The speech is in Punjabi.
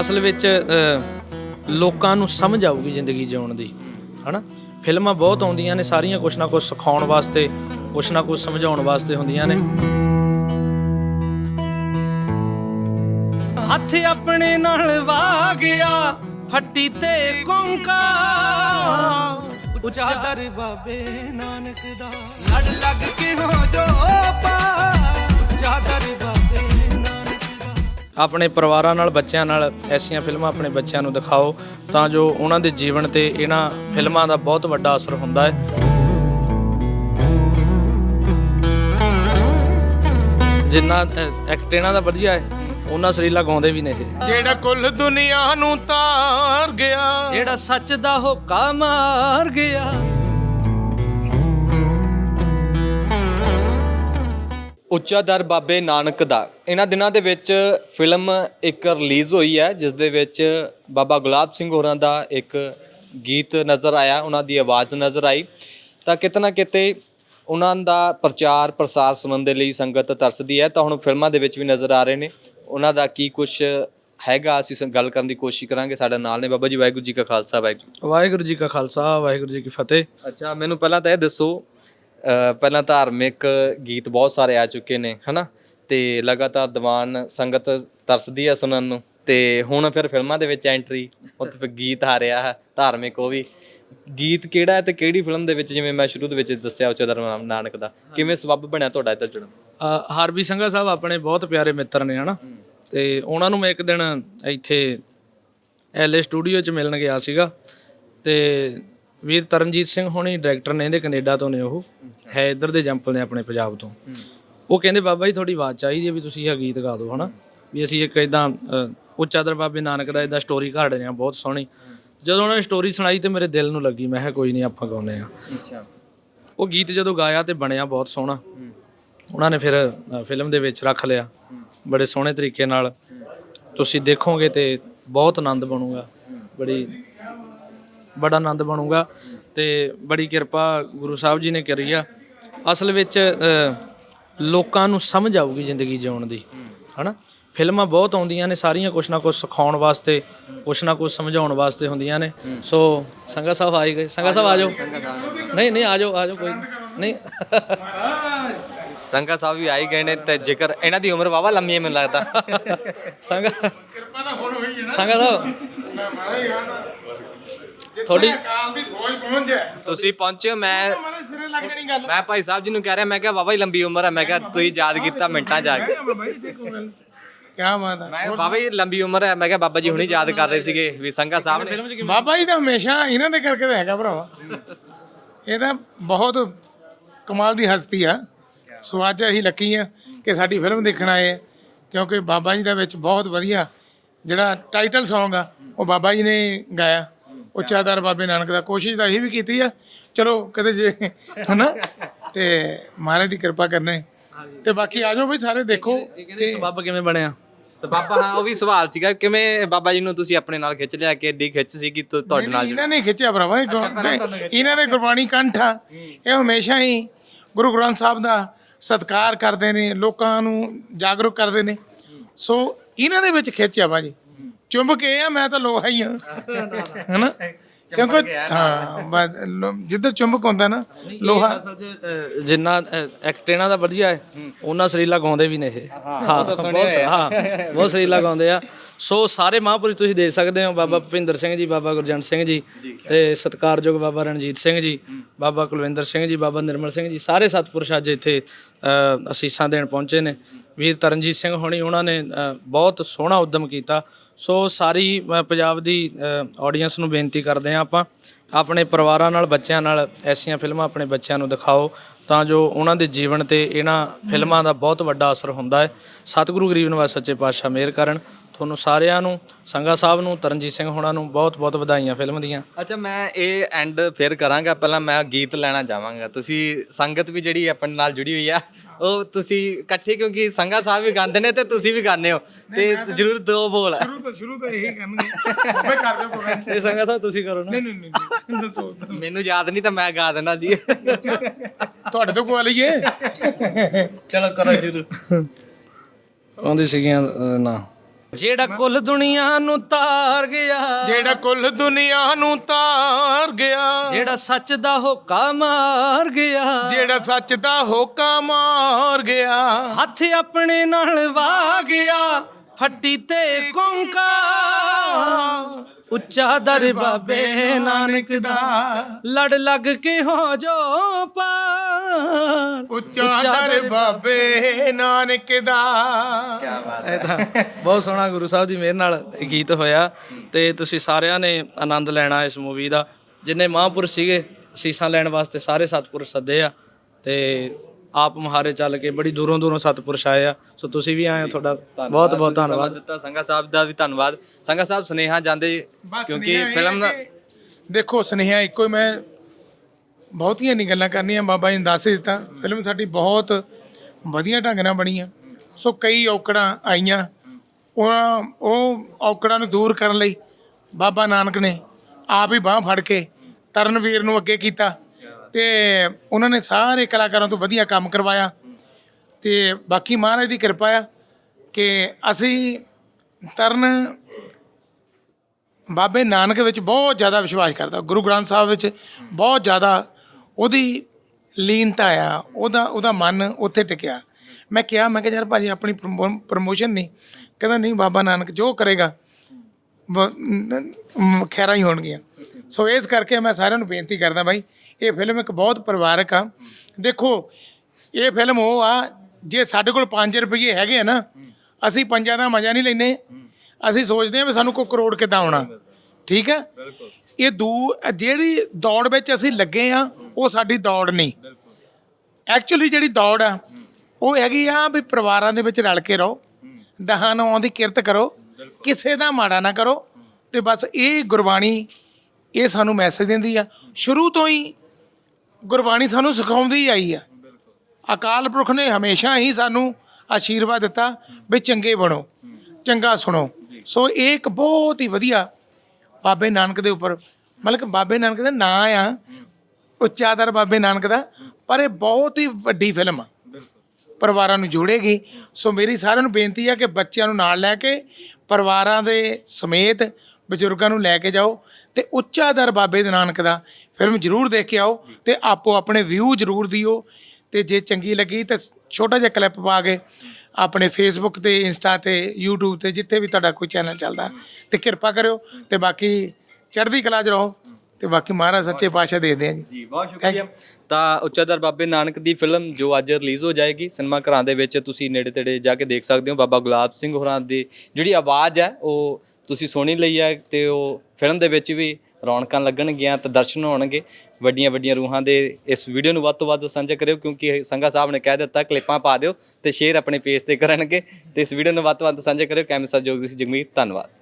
ਅਸਲ ਵਿੱਚ ਅ, ਲੋਕਾਂ ਨੂੰ ਸਮਝ ਆਊਗੀ ਜ਼ਿੰਦਗੀ ਜਿਉਣ ਦੀ ਹਨਾ? ਫਿਲਮਾਂ ਬਹੁਤ ਆਉਂਦੀਆਂ ਨੇ ਸਾਰੀਆਂ ਕੁਛ ਨਾ ਕੁਛ ਸਿਖਾਉਣ ਵਾਸਤੇ ਕੁਛ ਨਾ ਕੁਛ ਸਮਝਾਉਣ ਵਾਸਤੇ ਹੁੰਦੀਆਂ ਨੇ। ਹੱਥ ਆਪਣੇ ਨਾਲ ਵਾ ਗਿਆ ਫੱਟੀ ਤੇ ਕੌਂਕਾ। ਉੱਚਾ ਦਰ ਬਾਬੇ ਨਾਨਕ ਦਾ ਲੜ ਲੱਗ ਕੇ ਹੋ ਜੋ ਪਾ ਉੱਚਾ ਦਰ ਬਾਬੇ ਨਾਨਕ ਦਾ ਆਪਣੇ ਪਰਿਵਾਰਾਂ ਨਾਲ ਬੱਚਿਆਂ ਨਾਲ ਐਸੀਆਂ ਫਿਲਮਾਂ ਆਪਣੇ ਬੱਚਿਆਂ ਨੂੰ ਦਿਖਾਓ ਤਾਂ ਜੋ ਉਹਨਾਂ ਦੇ ਜੀਵਨ ਤੇ ਇਹਨਾਂ ਫਿਲਮਾਂ ਦਾ ਬਹੁਤ ਵੱਡਾ ਅਸਰ ਹੁੰਦਾ ਹੈ। ਜਿੰਨਾ ਐਕਟ ਇਹਨਾਂ ਦਾ ਵਧੀਆ ਹੈ ਉਹਨਾਂ ਸਰੀਲਾ ਗਾਉਂਦੇ ਵੀ ਨੇ ਇਹ। ਜਿਹੜਾ ਕੁੱਲ ਦੁਨੀਆ ਨੂੰ ਤਾਰ ਗਿਆ ਜਿਹੜਾ ਸੱਚ ਦਾ ਹੋਕਾ ਮਾਰ ਗਿਆ। ਉੱਚਾ ਦਰ ਬਾਬੇ ਨਾਨਕ ਦਾ। ਇਹਨਾਂ ਦਿਨਾਂ ਦੇ ਵਿੱਚ ਫਿਲਮ ਇੱਕ ਰਿਲੀਜ਼ ਹੋਈ ਹੈ ਜਿਸ ਦੇ ਵਿੱਚ ਬਾਬਾ ਗੁਲਾਬ ਸਿੰਘ ਹੋਰਾਂ ਦਾ ਇੱਕ ਗੀਤ ਨਜ਼ਰ ਆਇਆ ਉਹਨਾਂ ਦੀ ਆਵਾਜ਼ ਨਜ਼ਰ ਆਈ। ਤਾਂ ਕਿਤੇ ਨਾ ਕਿਤੇ ਉਹਨਾਂ ਦਾ ਪ੍ਰਚਾਰ ਪ੍ਰਸਾਰ ਸੁਣਨ ਦੇ ਲਈ ਸੰਗਤ ਤਰਸਦੀ ਹੈ। ਤਾਂ ਹੁਣ ਫਿਲਮਾਂ ਦੇ ਵਿੱਚ ਵੀ ਨਜ਼ਰ ਆ ਰਹੇ ਨੇ। ਉਹਨਾਂ ਦਾ ਕੀ ਕੁਝ ਹੈਗਾ ਅਸੀਂ ਗੱਲ ਕਰਨ ਦੀ ਕੋਸ਼ਿਸ਼ ਕਰਾਂਗੇ। ਸਾਡੇ ਨਾਲ ਨੇ ਬਾਬਾ ਜੀ ਵਾਹਿਗੁਰੂ ਜੀ ਕਾ ਖਾਲਸਾ ਵਾਹਿਗੁਰੂ ਵਾਹਿਗੁਰੂ ਜੀ ਕਾ ਖਾਲਸਾ ਵਾਹਿਗੁਰੂ ਜੀ ਕੀ ਫਤਿਹ। ਅੱਛਾ ਮੈਨੂੰ ਪਹਿਲਾਂ ਤਾਂ ਇਹ ਦੱਸੋ ਪਹਿਲਾਂ ਧਾਰਮਿਕ ਗੀਤ ਬਹੁਤ ਸਾਰੇ ਆ ਚੁੱਕੇ ਨੇ ਹਨਾ? ਤੇ ਲਗਾਤਾਰ ਦੀਵਾਨ ਸੰਗਤ ਤਰਸਦੀ ਆ ਸੁਣਨ ਨੂੰ। ਤੇ ਹੁਣ ਫਿਰ ਫਿਲਮਾਂ ਦੇ ਵਿੱਚ ਐਂਟਰੀ ਉੱਥੇ ਗੀਤ ਆ ਰਿਹਾ ਹੈ ਧਾਰਮਿਕ ਉਹ ਵੀ। ਗੀਤ ਕਿਹੜਾ ਹੈ ਤੇ ਕਿਹੜੀ ਫਿਲਮ ਦੇ ਵਿੱਚ ਜਿਵੇਂ ਮੈਂ ਸ਼ੁਰੂ ਦੇ ਵਿੱਚ ਦੱਸਿਆ ਉੱਚਾ ਦਰਬਾਰ ਨਾਨਕ ਦਾ। ਕਿਵੇਂ ਸਬੱਬ ਬਣਿਆ ਤੁਹਾਡਾ ਇੱਧਰ ਜੁੜਨ? ਹਾਰਬੀ ਸੰਘਾ ਸਾਹਿਬ ਆਪਣੇ ਬਹੁਤ ਪਿਆਰੇ ਮਿੱਤਰ ਨੇ ਹਨਾ? ਤੇ ਉਹਨਾਂ ਨੂੰ ਮੈਂ ਇੱਕ ਦਿਨ ਇੱਥੇ ਐਲਏ ਸਟੂਡੀਓ 'ਚ ਮਿਲਣ ਗਿਆ ਸੀਗਾ। ਤੇ ਵੀਰ ਤਰਨਜੀਤ ਸਿੰਘ ਹੋਣੀ ਡਾਇਰੈਕਟਰ ਨੇ ਇਹਦੇ ਕੈਨੇਡਾ ਤੋਂ ਨੇ ਉਹ। ਹੈ ਇੱਧਰ ਦੇ ਜੰਪਲ ਨੇ ਆਪਣੇ ਪੰਜਾਬ ਤੋਂ। ਉਹ ਕਹਿੰਦੇ ਬਾਬਾ ਜੀ ਤੁਹਾਡੀ ਆਵਾਜ਼ ਚਾਹੀਦੀ ਹੈ ਵੀ ਤੁਸੀਂ ਇਹ ਗੀਤ ਗਾ ਦਿਓ ਹਨਾ? ਵੀ ਅਸੀਂ ਇੱਕ ਇਦਾਂ ਉੱਚਾ ਦਰ ਬਾਬੇ ਨਾਨਕ ਦਾ ਇਦਾਂ ਸਟੋਰੀ ਘੜ ਰਹੇ ਹਾਂ ਬਹੁਤ ਸੋਹਣੀ। ਜਦੋਂ ਉਹਨਾਂ ਨੇ ਸਟੋਰੀ ਸੁਣਾਈ ਤੇ ਮੇਰੇ ਦਿਲ ਨੂੰ ਲੱਗੀ ਮੈਂ ਕਿਹਾ ਕੋਈ ਨਹੀਂ ਆਪਾਂ ਗਾਉਂਦੇ ਆ ਅੱਛਾ। ਉਹ ਗੀਤ ਜਦੋਂ ਗਾਇਆ ਤੇ ਬਣਿਆ ਬਹੁਤ ਸੋਹਣਾ। ਉਹਨਾਂ ਨੇ ਫਿਰ ਫਿਲਮ ਦੇ ਵਿੱਚ ਰੱਖ ਲਿਆ। ਬੜੇ ਸੋਹਣੇ ਤਰੀਕੇ ਨਾਲ। ਤੁਸੀਂ ਦੇਖੋਗੇ ਤੇ ਬਹੁਤ ਆਨੰਦ ਬਣੂਗਾ। ਬੜੀ ਬੜਾ ਆਨੰਦ ਬਣੂਗਾ ਤੇ ਬੜੀ ਕਿਰਪਾ ਗੁਰੂ ਸਾਹਿਬ ਜੀ ਨੇ ਕਰੀ ਆ। ਅਸਲ ਵਿੱਚ ਲੋਕਾਂ ਨੂੰ ਸਮਝ ਆਊਗੀ ਜ਼ਿੰਦਗੀ ਜਿਉਣ ਦੀ ਹਨਾ? ਫਿਲਮਾਂ ਬਹੁਤ ਆਉਂਦੀਆਂ ਨੇ ਸਾਰੀਆਂ ਕੁਛ ਨਾ ਕੁਛ ਸਿਖਾਉਣ ਵਾਸਤੇ ਕੁਛ ਨਾ ਕੁਛ ਸਮਝਾਉਣ ਵਾਸਤੇ ਹੁੰਦੀਆਂ ਨੇ। ਸੋ ਸੰਗਾ ਸਾਹਿਬ ਆਏ ਗਏ। ਸੰਗਾ ਸਾਹਿਬ ਆ ਜਾਓ। ਨਹੀਂ ਨਹੀਂ ਆ ਜਾਓ ਆ ਜਾਓ ਕੋਈ ਨਹੀਂ। ਸੰਗਾ ਸਾਹਿਬ ਵੀ ਆਈ ਗਏ ਨੇ ਤੇ ਜ਼ਿਕਰ ਇਹਨਾਂ ਦੀ ਉਮਰ ਵਾਵਾ ਲੰਮੀ ਹੈ ਮੈਨੂੰ ਲੱਗਦਾ। ਸੰਗਾ ਸੰਗਾ ਸਾਹਿਬ ਥੋੜੀ ਕਾਲ ਦੀ ਫੌਜ ਪਹੁੰਚ ਜਾਏ। ਤੁਸੀਂ ਪਹੁੰਚੇ ਹੋ, ਮੈਂ ਮਾਰੇ ਸਿਰੇ ਲੱਗ ਜਾਣੀ ਗੱਲ। ਮੈਂ ਭਾਈ ਸਾਹਿਬ ਜੀ ਨੂੰ ਕਹਿ ਰਿਹਾ ਮੈਂ ਕਿਹਾ ਵਾਵਾ ਹੀ ਲੰਬੀ ਉਮਰ ਹੈ ਮੈਂ ਕਿਹਾ ਤੁਸੀਂ ਯਾਦ ਕੀਤਾ ਮਿੰਟਾਂ ਜਾ ਕੇ। ਬਾਈ ਦੇਖੋ ਗੱਲ। ਕੀ ਬਾਤ ਹੈ। ਮੈਂ ਬਾਬਾ ਜੀ ਲੰਬੀ ਉਮਰ ਹੈ ਮੈਂ ਕਿਹਾ ਬਾਬਾ ਜੀ ਹੁਣੀ ਯਾਦ ਕਰ ਰਹੇ ਸੀਗੇ ਵੀ ਸੰਘਾ ਸਾਹਿਬ ਨੇ। ਬਾਬਾ ਜੀ ਤਾਂ ਹਮੇਸ਼ਾ ਇਹਨਾਂ ਦੇ ਕਰਕੇ ਤਾਂ ਹੈਗਾ ਭਰਾਵਾ। ਇਹ ਤਾਂ ਬਹੁਤ ਕਮਾਲ ਦੀ ਹਸਤੀ ਆ। ਸੋ ਅੱਜ ਅਸੀਂ ਲੱਕੀ ਆ ਕਿ ਸਾਡੀ ਫਿਲਮ ਦੇਖਣ ਆਏ। ਆ, ਕਿਉਂਕਿ ਬਾਬਾ ਜੀ ਦਾ ਵਿੱਚ ਬਹੁਤ ਵਧੀਆ ਜਿਹੜਾ ਟਾਈਟਲ Song ਆ ਉਹ ਬਾਬਾ ਜੀ ਨੇ ਗਾਇਆ। ਉੱਚਾਦਰ ਬਾਬੇ ਨਾਨਕ ਦਾ ਕੋਸ਼ਿਸ਼ ਤਾਂ ਇਹ ਵੀ ਕੀਤੀ ਆ। ਚਲੋ ਕਦੇ ਜੇ ਹਨਾ? ਤੇ ਮਹਾਰਾਜ ਦੀ ਕਿਰਪਾ ਕਰਨੇ। ਤੇ ਬਾਕੀ ਆ ਜਾਓ ਵੀ ਸਾਰੇ ਦੇਖੋ ਇਹ ਕਹਿੰਦੇ ਸਬੱਬ ਕਿਵੇਂ ਬਣਿਆ? ਸਬੱਬ ਹਾਂ ਉਹ ਵੀ ਸਵਾਲ ਸੀਗਾ ਕਿਵੇਂ ਬਾਬਾ ਜੀ ਨੂੰ ਤੁਸੀਂ ਆਪਣੇ ਨਾਲ ਖਿੱਚ ਲਿਆ ਕਿ ਏਡੀ ਖਿੱਚ ਸੀ ਕਿ ਤੁ- ਤੁਹਾਡੇ ਨਾਲ ਇਹਨਾਂ ਨੇ ਖਿੱਚਿਆ ਭਰਾਵਾ ਨਹੀਂ, ਇਹਨਾਂ ਦੇ ਗੁਰਬਾਣੀ ਕੰਠ ਆ। ਇਹ ਹਮੇਸ਼ਾ ਹੀ ਗੁਰੂ ਗ੍ਰੰਥ ਸਾਹਿਬ ਦਾ ਸਤਿਕਾਰ ਕਰਦੇ ਨੇ ਲੋਕਾਂ ਨੂੰ ਜਾਗਰੂਕ ਕਰਦੇ ਨੇ। ਸੋ ਇਹਨਾਂ ਦੇ ਵਿੱਚ ਖਿੱਚਿਆ ਬਾਜੀ। ਚੁੰਬਕ ਇਹ ਆ ਮੈਂ ਤਾਂ ਲੋਹਾ ਹੀ ਆ। ਹੈਨਾ? ਕਿਉਂਕਿ ਹਾਂ ਬਸ ਲੋ- ਜਿੱਧਰ ਚੁੰਬਕ ਹੁੰਦਾ ਨਾ ਲੋਹਾ। ਅਸਲ 'ਚ ਅ, ਜਿੰਨਾ ਐਕਟ ਇਹਨਾਂ ਦਾ ਵਧੀਆ ਹੈ ਉਹਨਾਂ ਸਰੀਲਾ ਗਾਉਂਦੇ ਵੀ ਨੇ ਇਹ। ਹਾਂ ਬਹੁਤ ਹਾਂ। ਬਹੁਤ ਸਰੀਲਾ ਗਾਉਂਦੇ ਆ। ਸੋ ਸਾਰੇ ਮਹਾਂਪੁਰਸ਼ ਤੁਸੀਂ ਦੇਖ ਸਕਦੇ ਹੋ ਬਾਬਾ ਭੁਪਿੰਦਰ ਸਿੰਘ ਜੀ ਬਾਬਾ ਗੁਰਜੰਟ ਸਿੰਘ ਜੀ ਤੇ ਸਤਿਕਾਰਯੋਗ ਬਾਬਾ ਰਣਜੀਤ ਸਿੰਘ ਜੀ ਬਾਬਾ ਕੁਲਵਿੰਦਰ ਸਿੰਘ ਜੀ ਬਾਬਾ ਨਿਰਮਲ ਸਿੰਘ ਜੀ ਸਾਰੇ ਸਤਿਪੁਰਸ਼ ਅੱਜ ਇੱਥੇ ਅ, ਅਸੀਸਾਂ ਦੇਣ ਪਹੁੰਚੇ ਨੇ। ਵੀਰ ਤਰਨਜੀਤ ਸਿੰਘ ਹੋਣੀ ਉਹਨਾਂ ਨੇ ਅ, ਬਹੁਤ ਸੋਹਣਾ ਉਦਮ ਕੀਤਾ। ਸੋ ਸਾਰੀ ਅ, ਪੰਜਾਬ ਦੀ ਆਡੀਅנס ਨੂੰ ਬੇਨਤੀ ਕਰਦੇ ਹਾਂ ਆਪਾਂ ਆਪਣੇ ਪਰਿਵਾਰਾਂ ਨਾਲ ਬੱਚਿਆਂ ਨਾਲ ਐਸੀਆਂ ਫਿਲਮਾਂ ਆਪਣੇ ਬੱਚਿਆਂ ਨੂੰ ਦਿਖਾਓ ਤਾਂ ਜੋ ਉਹਨਾਂ ਦੇ ਜੀਵਨ ਤੇ ਇਹਨਾਂ ਫਿਲਮਾਂ ਦਾ ਬਹੁਤ ਵੱਡਾ ਅਸਰ ਹੁੰਦਾ ਹੈ। ਸਤਿਗੁਰੂ ਗਰੀਬ ਨਿਵਾਸ ਸੱਚੇ ਪਾਤਸ਼ਾਹ ਮਿਹਰ ਕਰਨ। ਤੁਹਾਨੂੰ ਸਾਰਿਆਂ ਨੂੰ ਸੰਗਾ ਸਾਹਿਬ ਨੂੰ ਤਰਨਜੀਤ ਸਿੰਘ ਹੋਣਾ ਨੂੰ ਬਹੁਤ ਬਹੁਤ ਵਧਾਈਆਂ ਫਿਲਮ ਦੀਆਂ। ਅੱਛਾ ਮੈਂ ਇਹ ਐਂਡ ਫੇਰ ਕਰਾਂਗਾ। ਪਹਿਲਾਂ ਮੈਂ ਗੀਤ ਲੈਣਾ ਚਾਹਾਂਗਾ। ਤੁਸੀਂ ਸੰਗਤ ਵੀ ਜਿਹੜੀ ਆਪਣੇ ਨਾਲ ਜੁੜੀ ਹੋਈ ਆ ਉਹ ਤੁਸੀਂ ਇਕੱਠੇ ਕਿਉਂਕਿ ਸੰਗਾ ਸਾਹਿਬ ਵੀ ਗਾਉਂਦੇ ਨੇ ਤੇ ਤੁਸੀਂ ਵੀ ਗਾਉਂਦੇ ਹੋ। ਤੇ ਜ਼ਰੂਰ ਦੋ ਬੋਲ। ਸ਼ੁਰੂ ਤੋਂ ਸ਼ੁਰੂ ਤੋਂ ਇਹੀ ਕਰਨਗੇ ਆਪੇ ਕਰ ਦਿਓ ਕੋਈ ਇਹ ਸੰਗਾ ਸਾਹਿਬ ਤੁਸੀਂ ਕਰੋ ਨਾ। ਨਹੀਂ ਨਹੀਂ ਨਹੀਂ ਦੱਸੋ ਮੈਨੂੰ ਯਾਦ ਨਹੀਂ ਤਾਂ ਮੈਂ ਗਾ ਦੇਣਾ ਸੀ। ਤੁਹਾਡੇ ਤੋਂ ਕੋਲ ਲਈਏ। ਚਲੋ ਕਰੋ ਸ਼ੁਰੂ। ਆਉਂਦੀ ਸੀਗੀਆਂ ਨਾ। ਜਿਹੜਾ ਕੁੱਲ ਦੁਨੀਆ ਨੂੰ ਤਾਰ ਗਿਆ ਜਿਹੜਾ ਕੁੱਲ ਦੁਨੀਆ ਨੂੰ ਤਾਰ ਗਿਆ ਜਿਹੜਾ ਸੱਚ ਦਾ ਹੋਕਾ ਮਾਰ ਗਿਆ ਜਿਹੜਾ ਸੱਚ ਦਾ ਹੋਕਾ ਮਾਰ ਗਿਆ ਹੱਥ ਆਪਣੇ ਨਾਲ ਵਾ ਗਿਆ ਫੱਟੀ ਤੇ ਕੌਂਕਾ ਉੱਚਾ ਦਰ ਬਾਬੇ ਨਾਨਕ ਦਾ। ਲੜ ਲੱਗ ਕੇ ਹੋ ਜੋ ਪਾਰ। ਉੱਚਾ ਦਰ ਬਾਬੇ ਨਾਨਕ ਦਾ। ਇਹ ਤਾਂ ਬਹੁਤ ਸੋਹਣਾ ਗੁਰੂ ਸਾਹਿਬ ਦੀ ਮਿਹਰ ਨਾਲ ਇਹ ਗੀਤ ਹੋਇਆ ਤੇ ਤੁਸੀਂ ਸਾਰਿਆਂ ਨੇ ਆਨੰਦ ਲੈਣਾ ਇਸ ਮੂਵੀ ਦਾ। ਜਿੰਨੇ ਮਹਾਂਪੁਰਸ਼ ਸੀਗੇ ਸੀਸਾਂ ਲੈਣ ਵਾਸਤੇ ਸਾਰੇ ਸਤਿਪੁਰਸ਼ ਸੱਦੇ ਆ ਤੇ ਆਪ ਮੁਹਾਰੇ ਚੱਲ ਕੇ ਬੜੀ ਦੂਰੋਂ ਦੂਰੋਂ ਸਤਿਪੁਰਸ਼ ਆਏ ਆ। ਸੋ ਤੁਸੀਂ ਵੀ ਆਏ ਹੋ ਤੁਹਾਡਾ ਬਹੁਤ ਬਹੁਤ ਧੰਨਵਾਦ। ਦਿੱਤਾ ਸੰਗਾ ਸਾਹਿਬ ਦਾ ਵੀ ਧੰਨਵਾਦ। ਸੰਗਾ ਸਾਹਿਬ ਸੁਨੇਹਾ ਜਾਂਦੇ ਕਿਉਂਕਿ ਫਿਲਮ ਦਾ ਦੇਖੋ ਸੁਨੇਹਾ ਇੱਕੋ ਹੀ ਮੈਂ ਬਹੁਤੀਆਂ ਨਹੀਂ ਗੱਲਾਂ ਕਰਨੀਆਂ ਬਾਬਾ ਜੀ ਨੇ ਦੱਸ ਹੀ ਦਿੱਤਾ। ਫਿਲਮ ਸਾਡੀ ਬਹੁਤ ਵਧੀਆ ਢੰਗ ਨਾਲ ਬਣੀ ਆ। ਸੋ ਕਈ ਔਕੜਾਂ ਆਈਆਂ। ਉਹ ਉਹ ਔਕੜਾਂ ਨੂੰ ਦੂਰ ਕਰਨ ਲਈ ਬਾਬਾ ਨਾਨਕ ਨੇ ਆਪ ਹੀ ਬਾਹ ਫੜ ਕੇ ਤਰਨਵੀਰ ਨੂੰ ਅੱਗੇ ਕੀਤਾ। ਤੇ ਉਹਨਾਂ ਨੇ ਸਾਰੇ ਕਲਾਕਾਰਾਂ ਤੋਂ ਵਧੀਆ ਕੰਮ ਕਰਵਾਇਆ ਤੇ ਬਾਕੀ ਮਹਾਰਾਜ ਦੀ ਕਿਰਪਾ ਆ ਕਿ ਅਸੀਂ ਤਰਨ ਬਾਬੇ ਨਾਨਕ ਵਿੱਚ ਬਹੁਤ ਜ਼ਿਆਦਾ ਵਿਸ਼ਵਾਸ ਕਰਦਾ, ਗੁਰੂ ਗ੍ਰੰਥ ਸਾਹਿਬ ਵਿੱਚ ਬਹੁਤ ਜ਼ਿਆਦਾ ਉਹਦੀ ਲੀਨਤਾ ਆ, ਉਹਦਾ ਉਹਦਾ ਮਨ ਉੱਥੇ ਟਿਕਿਆ। ਮੈਂ ਕਿਹਾ ਮੈਂ ਕਿਹਾ, ਯਾਰ ਭਾਜੀ, ਆਪਣੀ ਪ੍ਰਮੋਸ਼ਨ ਨਹੀਂ। ਕਹਿੰਦਾ, ਨਹੀਂ, ਬਾਬਾ ਨਾਨਕ ਜੋ ਕਰੇਗਾ ਬ- ਹੀ ਹੋਣਗੀਆਂ। ਸੋ ਇਸ ਕਰਕੇ ਮੈਂ ਸਾਰਿਆਂ ਨੂੰ ਬੇਨਤੀ ਕਰਦਾ ਬਾਈ ਇਹ ਫਿਲਮ ਇੱਕ ਬਹੁਤ ਪਰਿਵਾਰਕ ਆ। ਦੇਖੋ ਇਹ ਫਿਲਮ ਉਹ ਆ ਜੇ ਸਾਡੇ ਕੋਲ 5 ਰੁਪਏ ਹੈਗੇ ਆ ਨਾ ਅਸੀਂ ਪੰਜਾਂ ਦਾ ਮਜ਼ਾ ਨਹੀਂ ਲੈਨੇ ਅਸੀਂ ਸੋਚਦੇ ਆ ਵੀ ਸਾਨੂੰ ਕੋਈ ਕਰੋੜ ਕਿੱਦਾਂ ਆਉਣਾ। ਠੀਕ ਹੈ ਇਹ ਦੂ ਜਿਹੜੀ ਦੌੜ ਵਿੱਚ ਅਸੀਂ ਲੱਗੇ ਆ ਉਹ ਸਾਡੀ ਦੌੜ ਨਹੀਂ। ਐਕਚੁਅਲੀ ਜਿਹੜੀ ਦੌੜ ਆ ਉਹ ਹੈਗੀ ਆ ਵੀ ਪਰਿਵਾਰਾਂ ਦੇ ਵਿੱਚ ਰਲ ਕੇ ਰਹੋ। ਦਹਾਂ ਨੌਂ ਦੀ ਕਿਰਤ ਕਰੋ। ਕਿਸੇ ਦਾ ਮਾੜਾ ਨਾ ਕਰੋ। ਤੇ ਬਸ ਇਹ ਗੁਰਬਾਣੀ ਇਹ ਸਾਨੂੰ ਮੈਸੇਜ ਦਿੰਦੀ ਆ। ਸ਼ੁਰੂ ਤੋਂ ਹੀ ਗੁਰਬਾਣੀ ਸਾਨੂੰ ਸਿਖਾਉਂਦੀ ਆਈ ਆ। ਅਕਾਲ ਪੁਰਖ ਨੇ ਹਮੇਸ਼ਾ ਹੀ ਸਾਨੂੰ ਆਸ਼ੀਰਵਾਦ ਦਿੱਤਾ ਵੀ ਚੰਗੇ ਬਣੋ, ਚੰਗਾ ਸੁਣੋ। ਸੋ ਇਹ ਇੱਕ ਬਹੁਤ ਹੀ ਵਧੀਆ ਬਾਬੇ ਨਾਨਕ ਦੇ ਉੱਪਰ, ਮਤਲਬ ਕਿ ਬਾਬੇ ਨਾਨਕ ਦਾ ਨਾਂ ਆ, ਉੱਚਾ ਦਰ ਬਾਬੇ ਨਾਨਕ ਦਾ, ਪਰ ਇਹ ਬਹੁਤ ਹੀ ਵੱਡੀ ਫਿਲਮ ਆ। ਪਰਿਵਾਰਾਂ ਨੂੰ ਜੋੜੇਗੀ। ਸੋ ਮੇਰੀ ਸਾਰਿਆਂ ਨੂੰ ਬੇਨਤੀ ਆ ਕਿ ਬੱਚਿਆਂ ਨੂੰ ਨਾਲ ਲੈ ਕੇ, ਪਰਿਵਾਰਾਂ ਦੇ ਸਮੇਤ ਬਜ਼ੁਰਗਾਂ ਨੂੰ ਲੈ ਕੇ ਜਾਓ ਤੇ ਉੱਚਾ ਦਰ ਬਾਬੇ ਨਾਨਕ ਦਾ ਫਿਲਮ ਜ਼ਰੂਰ ਦੇਖ ਕੇ ਆਓ ਤੇ ਆਪੋ ਆਪਣੇ ਵਿਊ ਜ਼ਰੂਰ ਦਿਓ ਤੇ ਜੇ ਚੰਗੀ ਲੱਗੀ ਤਾਂ ਛੋਟਾ ਜਿਹਾ ਕਲਿੱਪ ਪਾ ਕੇ ਆਪਣੇ ਫੇਸਬੁੱਕ ਤੇ ਇੰਸਟਾ ਤੇ YouTube ਤੇ ਜਿੱਥੇ ਵੀ ਤੁਹਾਡਾ ਕੋਈ ਚੈਨਲ ਚੱਲਦਾ ਤੇ ਕਿਰਪਾ ਕਰਿਓ ਤੇ ਬਾਕੀ ਚੜ੍ਹਦੀ ਕਲਾ 'ਚ ਰਹੋ ਤੇ ਬਾਕੀ ਮਹਾਰਾਜ ਸੱਚੇ ਪਾਤਸ਼ਾਹ ਦੇ ਦੇ ਜੀ। ਜੀ ਬਹੁਤ ਸ਼ੁਕਰੀਆ। ਤਾਂ ਉੱਚਾਦਰ ਬਾਬੇ ਨਾਨਕ ਦੀ ਫਿਲਮ ਜੋ ਅੱਜ ਰਿਲੀਜ਼ ਹੋ ਜਾਏਗੀ ਸਿਨੇਮਾ ਘਰਾਂ ਦੇ ਵਿੱਚ ਤੁਸੀਂ ਨੇੜੇ ਤੇੜੇ ਜਾ ਕੇ ਦੇਖ ਸਕਦੇ ਹੋ। ਬਾਬਾ ਗੁਲਾਬ ਸਿੰਘ ਹੋਰਾਂ ਦੀ ਜਿਹੜੀ ਆਵਾਜ਼ ਹੈ ਉਹ ਤੁਸੀਂ ਸੁਣੀ ਲਈ ਹੈ ਤੇ ਉਹ ਫਿਲਮ ਦੇ ਵਿੱਚ ਵੀ ਰੌਣਕਾਂ ਲੱਗਣਗੀਆਂ ਤੇ ਦਰਸ਼ਨ ਹੋਣਗੇ। ਵੱਡੀਆਂ ਵੱਡੀਆਂ ਰੂਹਾਂ ਦੇ ਇਸ ਵੀਡੀਓ ਨੂੰ ਵੱਧ ਤੋਂ ਵੱਧ ਸਾਂਝਾ ਕਰਿਓ, ਕਿਉਂਕਿ ਸੰਗਾ ਸਾਹਿਬ ਨੇ ਕਹਿ ਦਿੱਤਾ, ਕਲਿੱਪਾਂ ਪਾ ਦਿਓ ਤੇ ਸ਼ੇਅਰ ਆਪਣੇ ਪੇਜ ਤੇ ਕਰਨਗੇ। ਤੇ ਇਸ ਵੀਡੀਓ ਨੂੰ ਵੱਧ ਤੋਂ ਵੱਧ ਸਾਂਝਾ ਕਰਿਓ। ਕੈਮਰਾ ਸਹਿਯੋਗ ਦੀ ਸੀ ਜਗਮੀਤ, ਧੰਨਵਾਦ।